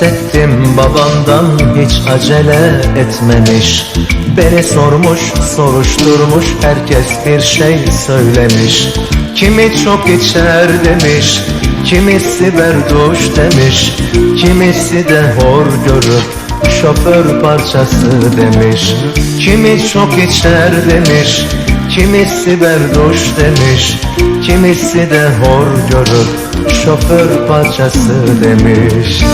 İstettim babamdan hiç acele etmemiş. Beni sormuş soruşturmuş. Herkes bir şey söylemiş. Kimi çok içer demiş. Kimisi berduş demiş. Kimisi de hor görüp şoför parçası demiş. Kimi çok içer demiş Kimisi berduş demiş Kimisi de hor görüp şoför parçası demiş.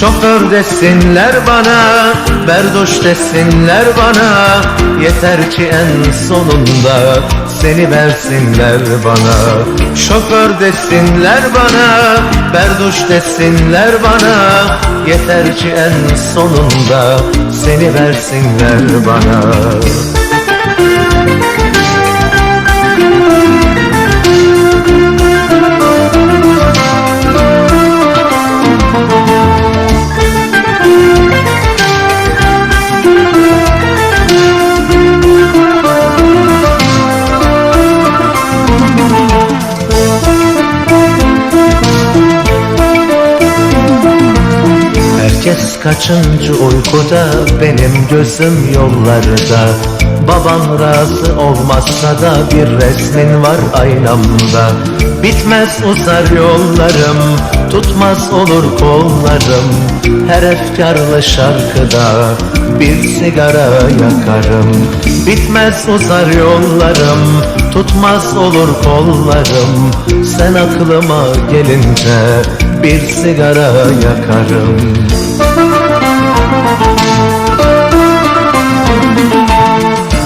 Şoför desinler bana, berduş desinler bana Yeter ki en sonunda seni versinler bana. Şoför desinler bana, berduş desinler bana. Yeter ki en sonunda seni versinler bana Herkes kaçıncı uykuda? Benim gözüm yollarda. Babam razı olmazsa da bir resmin var aynamda. Bitmez uzar yollarım, tutmaz olur kollarım. Her efkarlı şarkıda bir sigara yakarım. Bitmez uzar yollarım, tutmaz olur kollarım. Sen aklıma gelince bir sigara yakarım.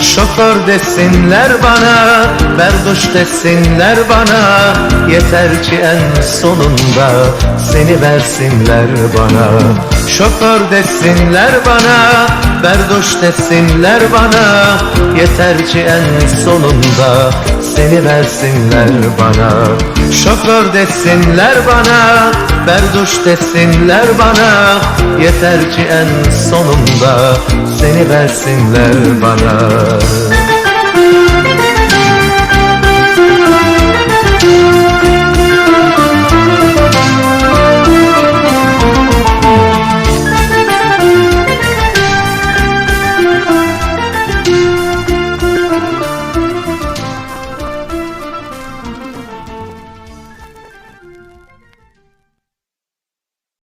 Şoför desinler bana, berduş desinler bana. Yeter ki en sonunda seni versinler bana. Şoför desinler bana, berduş desinler bana Yeter ki en sonunda seni versinler bana. Şoför desinler bana, berduş desinler bana Yeter ki en sonunda seni versinler bana